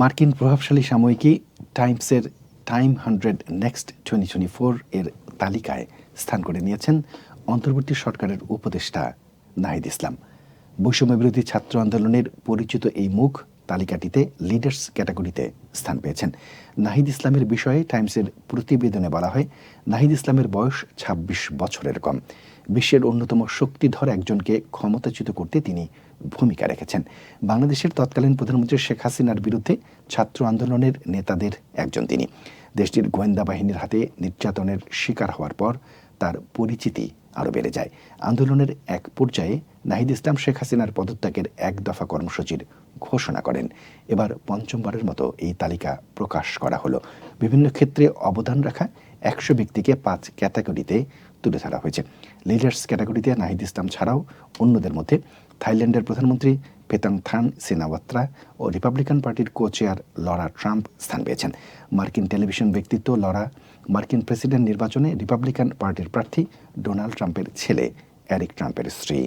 মার্কিন প্রভাবশালী সাময়িকী টাইমসের Time hundred next twenty twenty four এর তালিকায় স্থান করে নিয়েছেন অন্তর্বর্তী সরকারের উপদেষ্টা নাহিদ ইসলাম। বৈষম্য বিরোধী ছাত্র আন্দোলনের পরিচিত এই মুখ তালিকাটিতে লিডার্স ক্যাটাগরিতে স্থান পেয়েছেন। নাহিদ ইসলামের বিষয়ে টাইমসের প্রতিবেদনে বলা হয়, নাহিদ ইসলামের বয়স ২৬ বছরের কম। বিশ্বের অন্যতম শক্তিধর একজনকে ক্ষমতাচ্যুত করতে তিনি ভূমিকা রেখেছেন। বাংলাদেশের তৎকালীন প্রধানমন্ত্রী শেখ হাসিনার বিরুদ্ধে ছাত্র আন্দোলনের নেতাদের একজন তিনি। দেশটির গোয়েন্দা বাহিনীর হাতে নির্যাতনের শিকার হওয়ার পর তার পরিচিতি আরও বেড়ে যায়। আন্দোলনের এক পর্যায়ে নাহিদ ইসলাম শেখ হাসিনার পদত্যাগের এক দফা কর্মসূচির ঘোষণা করেন। এবার পঞ্চমবারের মতো এই তালিকা প্রকাশ করা হলো। বিভিন্ন ক্ষেত্রে অবদান রাখা একশো ব্যক্তিকে পাঁচ ক্যাটাগরিতে তুলে ধরা হয়েছে। লিডার্স ক্যাটাগরিতে নাহিদ ইসলাম ছাড়াও অন্যদের মধ্যে থাইল্যান্ডের প্রধানমন্ত্রী পেতাং থান সিনাওয়াত্রা ও রিপাবলিকান পার্টির কো চেয়ার লরা ট্রাম্প স্থান পেয়েছেন। মার্কিন টেলিভিশন ব্যক্তিত্ব লরা, মার্কিন প্রেসিডেন্ট নির্বাচনে রিপাবলিকান পার্টির প্রার্থী ডোনাল্ড ট্রাম্পের ছেলে এরিক ট্রাম্পের স্ত্রী।